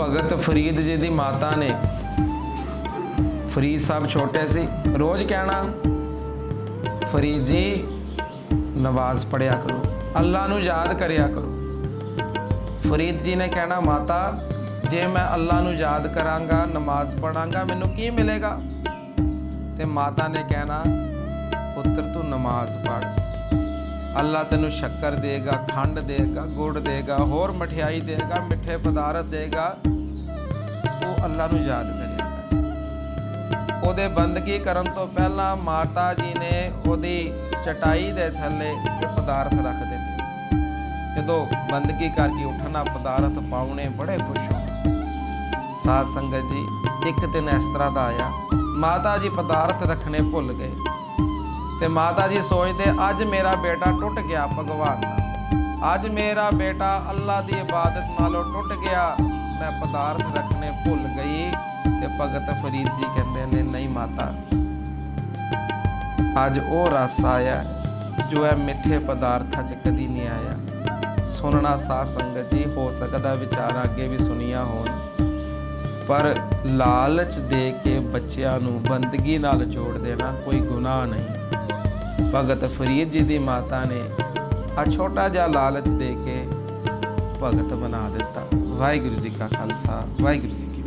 ਭਗਤ ਫਰੀਦ ਜੀ ਦੀ ਮਾਤਾ ਨੇ। ਫਰੀਦ ਸਾਹਿਬ ਛੋਟੇ ਸੀ। ਰੋਜ਼ ਕਹਿਣਾ, ਫਰੀਦ ਜੀ ਨਮਾਜ਼ ਪੜਿਆ ਕਰੋ। ਅੱਲਾ ਨੂੰ ਯਾਦ ਕਰਿਆ ਕਰੋ। ਫਰੀਦ ਜੀ ਨੇ ਕਹਿਣਾ, ਮਾਤਾ, ਜੇ ਮੈਂ ਅੱਲਾ ਨੂੰ ਯਾਦ ਕਰਾਂਗਾ, ਨਮਾਜ਼ ਪੜਾਂਗਾ ਮੈਨੂੰ ਕੀ ਮਿਲੇਗਾ? ਤੇ ਮਾਤਾ ਨੇ ਕਹਿਣਾ, ਪੁੱਤਰ, ਤੂੰ ਨਮਾਜ਼ ਪੜ੍ਹ। ਅੱਲਾ ਤੈਨੂੰ ਸ਼ੱਕਰ ਦੇਗਾ, ਖੰਡ ਦੇਗਾ, ਗੁੜ ਦੇਗਾ, ਹੋਰ ਮਠਿਆਈ ਦੇਗਾ, ਮਿੱਠੇ ਪਦਾਰਥ ਦੇਗਾ। ਤੂੰ ਅੱਲਾ ਨੂੰ ਯਾਦ ਕਰਿਆ ਉਹਦੇ ਬੰਦਗੀ ਕਰਨ ਤੋਂ ਪਹਿਲਾਂ ਮਾਤਾ ਜੀ ਨੇ ਉਹਦੀ ਚਟਾਈ ਦੇ ਥੱਲੇ ਇਹ ਪਦਾਰਥ ਰੱਖ ਦਿੱਤੇ। ਜਦੋਂ ਬੰਦਗੀ ਕਰਕੇ ਉੱਠਣਾ, ਪਦਾਰਥ ਪਾਉਣੇ ਬੜੇ ਖੁਸ਼ ਹੋ ਸਾਧ ਸੰਗਤ ਜੀ, ਇੱਕ ਦਿਨ ਇਸ ਤਰ੍ਹਾਂ ਦਾ ਆਇਆ। ਮਾਤਾ ਜੀ ਪਦਾਰਥ ਰੱਖਣੇ ਭੁੱਲ ਗਏ। ਤੇ ਮਾਤਾ ਜੀ ਸੋਚਦੇ, ਅੱਜ ਮੇਰਾ ਬੇਟਾ ਟੁੱਟ ਗਿਆ ਭਗਵਾਨ ਦਾ। ਅੱਜ ਮੇਰਾ ਬੇਟਾ ਅੱਲਾ ਦੀ ਇਬਾਦਤ ਨਾਲੋਂ ਟੁੱਟ ਗਿਆ। ਮੈਂ ਪਦਾਰਥ ਰੱਖਣੇ ਭੁੱਲ ਗਈ ਤੇ ਭਗਤ ਫਰੀਦ ਜੀ ਕਹਿੰਦੇ ਨੇ, ਨਹੀਂ ਮਾਤਾ, ਅੱਜ ਉਹ ਰਸ ਆਇਆ ਜੋ ਹੈ ਮਿੱਠੇ ਪਦਾਰਥਾਂ 'ਚ ਕਦੀ ਨਹੀਂ ਆਇਆ। ਸੁਣਨਾ ਸਾਧ ਸੰਗਤ ਜੀ, ਹੋ ਸਕਦਾ ਵਿਚਾਰ ਅੱਗੇ ਵੀ ਸੁਣੀਆਂ ਹੋਣ। ਪਰ ਲਾਲਚ ਦੇ ਕੇ ਬੱਚਿਆਂ ਨੂੰ ਬੰਦਗੀ ਨਾਲ ਜੋੜ ਦੇਣਾ ਕੋਈ ਗੁਨਾਹ ਨਹੀਂ। ਭਗਤ ਫਰੀਦ ਜੀ ਦੀ ਮਾਤਾ ਨੇ ਆ ਛੋਟਾ ਜਿਹਾ ਲਾਲਚ ਦੇ ਕੇ ਭਗਤ ਬਣਾ ਦਿੱਤਾ। ਵਾਹਿਗੁਰੂ ਜੀ ਕਾ ਖਾਲਸਾ, ਵਾਹਿਗੁਰੂ ਜੀ